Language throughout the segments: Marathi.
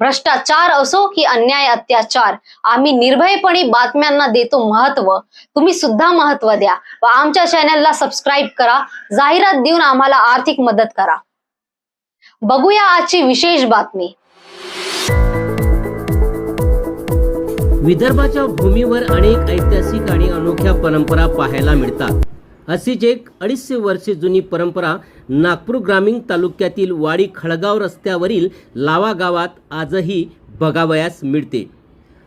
भ्रष्टाचार असो की अन्याय अत्याचार आम्ही निर्भयपणे बातम्यांना देतो महत्त्व. तुम्ही सुद्धा महत्त्व द्या व आमच्या चॅनलला सबस्क्राईब करा. जाहिरात देऊन आम्हाला आर्थिक मदत करा. बघूया आजची विशेष बातमी. विदर्भाच्या भूमीवर अनेक ऐतिहासिक आणि अनोख्या परंपरा पाहायला मिळतात. अशीच एक अडीचशे वर्षे जुनी परंपरा नागपूर ग्रामीण तालुक्यातील वाडी खळगाव रस्त्यावरील लावा गावात आजही बघावयास मिळते.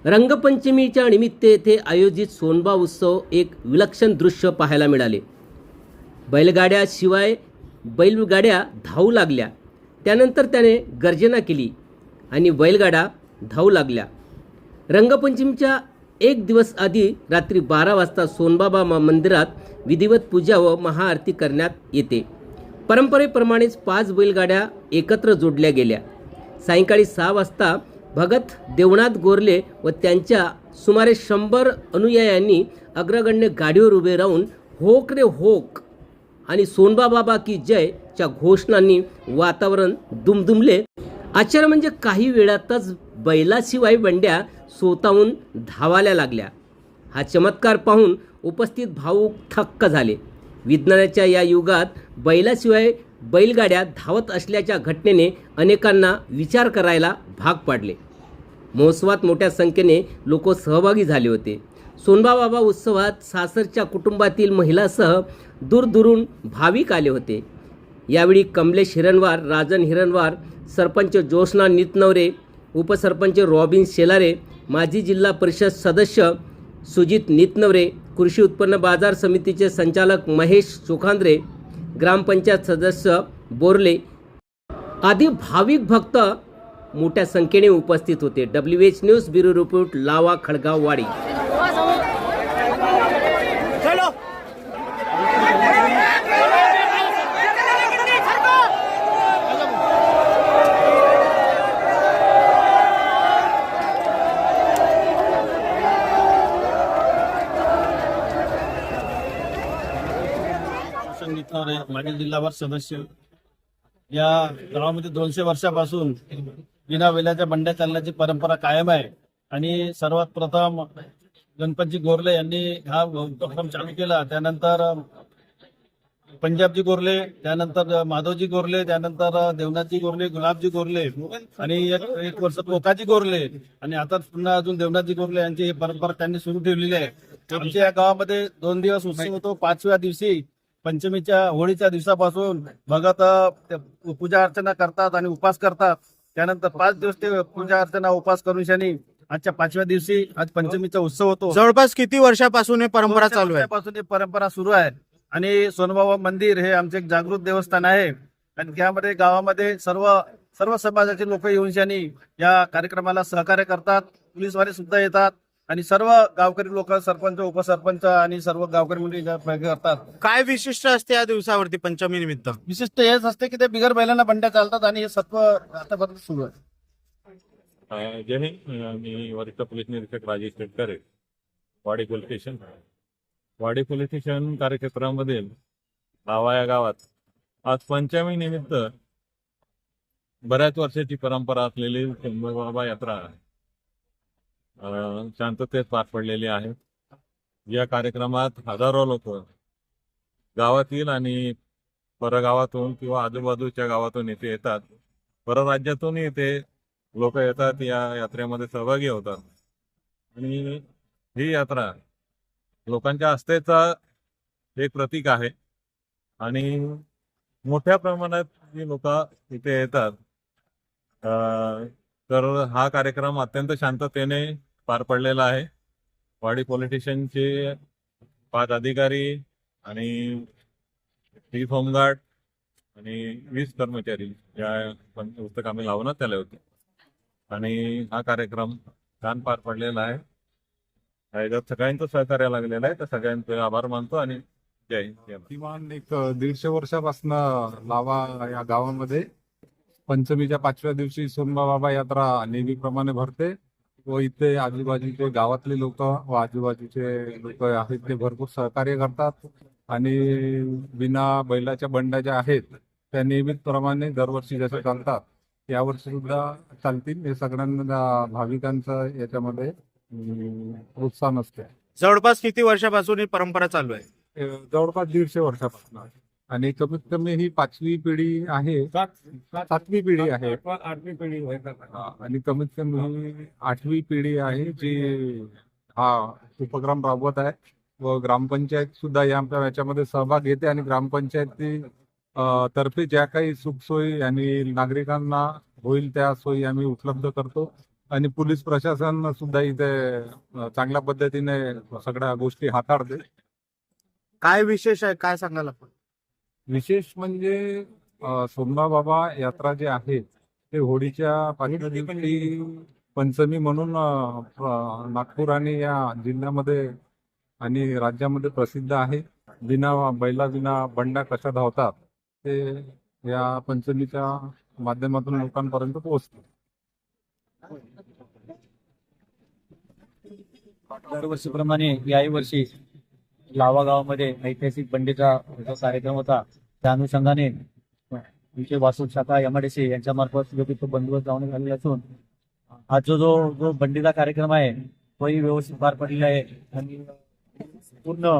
रंगपंचमीच्या निमित्त येथे आयोजित सोनबा उत्सव एक विलक्षण दृश्य पाहायला मिळाले. बैलगाड्याशिवाय बैलगाड्या धावू लागल्या. त्यानंतर त्याने गर्जना केली आणि बैलगाड्या धावू लागल्या. रंगपंचमीच्या एक दिवस आधी रात्री बारा वाजता सोनबाबा मा- मंदिरात विधिवत पूजा व महाआरती करण्यात येते. परंपरेप्रमाणेच पाच बैलगाड्या एकत्र जोडल्या गेल्या. सायंकाळी सहा वाजता भगत देवनाथ गोरले व त्यांच्या सुमारे शंभर अनुयायांनी अग्रगण्य गाडीवर उभे राहून होक रे होक आणि सोनबाबाबा की जय च्या घोषणांनी वातावरण दुमदुमले. आश्चर्य म्हणजे काही वेळातच बैलाशिवाय बंड्या स्वतःहून धावायला लागल्या. हा चमत्कार पाहून उपस्थित भाऊक थक्क झाले. विज्ञानाच्या या युगात बैलाशिवाय बैलगाड्या धावत असल्याच्या घटनेने अनेकांना विचार करायला भाग पाडले. महोत्सवात मोठ्या संख्येने लोक सहभागी झाले होते. सोनबाबाबा उत्सवात सासरच्या कुटुंबातील महिलासह दूरदूरून भाविक आले होते. यावेळी कमलेश हिरणवार राजन हिरणवार सरपंच ज्योत्स्ना नितनवरे उपसरपंच रॉबिन शेलारे माजी जिल्हा परिषद सदस्य सुजित नितनवरे कृषी उत्पन्न बाजार समितीचे संचालक महेश चोखांद्रे ग्रामपंचायत सदस्य बोरले आदी भाविक भक्त मोठ्या संख्येने उपस्थित होते. W H news bureau report Lava Khadgaon Wadi सांगितलं मागील सदस्य. या गावामध्ये दोनशे वर्षापासून बिना वेल्याच्या बंड्या चालण्याची परंपरा कायम आहे. आणि सर्वात प्रथम गणपतजी गोरले यांनी हा उपक्रम चालू केला. त्यानंतर पंजाबजी गोरले त्यानंतर माधवजी गोरले त्यानंतर देवनाथजी गोरले गुलाबजी गोरले आणि एक एक वर्ष कोकाजी गोरले आणि आता पुन्हा अजून देवनाथजी गोरले यांची ही परंपरा त्यांनी सुरू ठेवलेली आहे. आमच्या या गावामध्ये दोन दिवस उत्सव होतो. पाचव्या दिवशी पंचमीच्या होळीच्या दिवसापासून भगत पूजा अर्चना करतात आणि उपास करतात. त्यानंतर पाच दिवस ते पूजा अर्चना उपास करून शनी आजच्या पाचव्या दिवशी आज पंचमीचा उत्सव होतो. जवळपास किती वर्षापासून हे परंपरा चालू आहे? पासून ही परंपरा सुरू आहे. आणि सोनबाबा मंदिर हे आमचे एक जागृत देवस्थान आहे. आणि त्यामध्ये गावामध्ये सर्व सर्व समाजाचे लोक येऊन शनी या कार्यक्रमाला सहकार्य करतात. पोलीसवाले सुद्धा येतात. आणि सर्व गावकरी लोक सरपंच उपसरपंच आणि सर्व गावकरी मंडळी करतात. काय विशिष्ट असते या दिवसावरती पंचमी निमित्त? विशिष्ट हेच असते की ते बिगर बैलांना बंड्या चालतात आणि हे सत्व आतापर्यंत सुरू आहे. जय हिंद. मी वरिष्ठ पोलीस निरीक्षक Rajesh Shetkare Wadi police station. Wadi police station कार्यक्षेत्रामध्ये Lava या गावात आज पंचमी निमित्त बऱ्याच वर्षाची परंपरा असलेली बाबा यात्रा शांततेत पार पडलेली आहे या कार्यक्रमात हजारो लोक गावातील आणि परगावातून किंवा आजूबाजूच्या गावातून इथे येतात. परराज्यातून इथे लोक येतात या यात्रेमध्ये सहभागी होतात. आणि ही यात्रा लोकांच्या आस्थेचा एक प्रतीक आहे. आणि मोठ्या प्रमाणात जी लोक इथे येतात. तर हा कार्यक्रम अत्यंत शांततेने पार पडलेला आहे. वाडी पॉलिटिशियनचे पाच अधिकारी आणि चीफ होमगार्ड आणि वीस कर्मचारी या पुस्तक आम्ही लावण्यात आले होते. आणि हा कार्यक्रम छान पार पडलेला आहे. याच्यात सगळ्यांचं सहकार्य लागलेलं आहे. तर सगळ्यांचे आभार मानतो आणि जय किमान एक दीडशे वर्षापासून लावा या गावामध्ये. पंचमीच्या पाचव्या दिवशी सोनबा बाबा यात्रा नेहमीप्रमाणे भरते. व इथे आजूबाजूचे गावातले लोक व आजूबाजूचे लोक आहेत ते भरपूर सहकार्य करतात. आणि बिना बैलाच्या बंड्या ज्या आहेत त्या नियमितप्रमाणे दरवर्षी जसे चालतात यावर्षी सुद्धा चालतील. हे सगळ्यांना भाविकांचं याच्यामध्ये प्रोत्साहन असते जवळपास किती वर्षापासून ही परंपरा चालू आहे? जवळपास दीडशे वर्षापासून आहे. आणि कमीत कमी ही पाचवी पिढी आहे. सातवी पिढी आहे. आठवी पिढी आणि कमीत कमी ही आठवी पिढी आहे जी हा उपक्रम राबवत आहे व ग्रामपंचायत सुद्धा या याच्यामध्ये सहभाग घेते आणि ग्रामपंचायती तर्फे ज्या काही सुखसोयी आणि नागरिकांना होईल त्या सोयी आम्ही उपलब्ध करतो. आणि पोलीस प्रशासन सुद्धा इथे चांगल्या पद्धतीने सगळ्या गोष्टी हाताळते. काय विशेष आहे? काय सांगायला आपण? विशेष म्हणजे सोमबा बाबा यात्रा जे आहे ते होळीच्या पाचव्या दिवशी पंचमी म्हणून नागपूर आणि या जिल्ह्यामध्ये आणि राज्यामध्ये प्रसिद्ध आहे. बिना बैला बिना बंड्या कशा धावतात ते या पंचमीच्या माध्यमातून लोकांपर्यंत पोहोचते. दरवर्षीप्रमाणे याही वर्षी लावा गावामध्ये ऐतिहासिक बंडीचा जो कार्यक्रम होता त्या अनुषंगाने विषय वासूर शाखा एमआयडीसी यांच्या मार्फत योग्य बंदोबस्त लावण्यात आलेला असून हा जो जो जो बंडीचा कार्यक्रम आहे तोही व्यवस्थित पार पडलेला आहे. आणि पूर्ण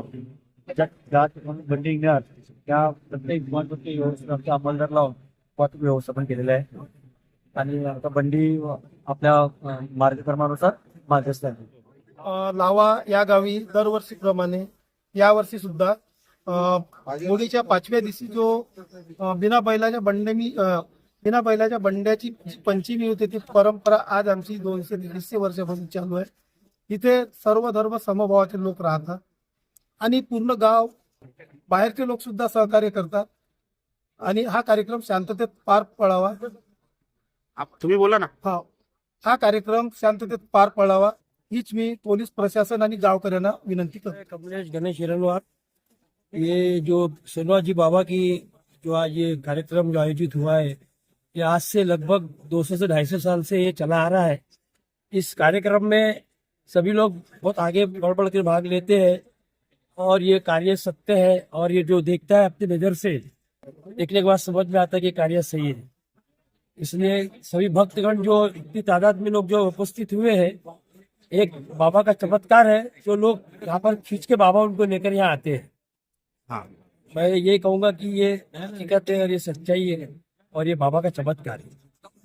बंडी निघणार त्या प्रत्येक महत्वाची व्यवस्थित आमच्या अंमलदार लावून वाहतूक व्यवस्थापन केलेलं आहे. आणि आता बंडी आपल्या मार्गक्रमानुसार मार्गस्थ आहे. लावा या गावी दरवर्षीप्रमाणे यावर्षी सुद्धा अ, होळीच्या पाचव्या दिवशी जो बिना बैलाच्या अ, बिना बैलाच्या बंड्याची जी पंचमी होती ती परंपरा आज आमची दोनशे दीडशे वर्षापासून चालू आहे. इथे सर्व धर्म समभावाचे लोक राहतात. आणि पूर्ण गाव बाहेरचे लोक सुद्धा सहकार्य करतात. आणि हा कार्यक्रम शांततेत पार पडावा तुम्ही बोला ना. हा हा कार्यक्रम शांततेत पार पडावा हीच मी पोलीस प्रशासन गावकऱ्यांना विनंती करतो. कमलेश गणेश हिरनवार ये जो सोनवाजी बाबा की जो आज ये कार्यक्रम जो आयोजित हुआ है, ये आज से लगभग 200 से 250 साल से ये चला आ रहा है। इस कार्यक्रम में सभी लोग बहुत आगे बढ़ बढ़ कर भाग लेते हैं और ये कार्य सत्य है और ये जो देखता है अपनी नज़र से, देखने के बाद समझ में आता है कि कार्य सही है। इसलिए सभी भक्तगण जो इतनी तादाद में लोग जो उपस्थित हुए हैं एक बाबा का चमत्कार है जो लोग यहाँ पर खींच के बाबा उनको लेकर यहाँ आते हैं। हाँ। मैं ये कहूँगा कि ये हकीकत है और ये सच्चाई है और ये बाबा का चमत्कार है।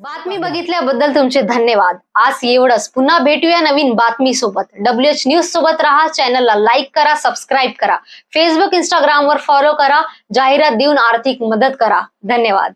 बातमी बघितल्याबद्दल तुमचे धन्यवाद. आज एवढंच पुन्हा भेटूया नवीन बातमी सोबत. डब्ल्यू एच न्यूज़ सोबत राहा चॅनलला लाईक करा सबस्क्राईब करा. फेसबुक इंस्टाग्राम वर फॉलो करा जाहिरात देऊन आर्थिक मदत करा. धन्यवाद.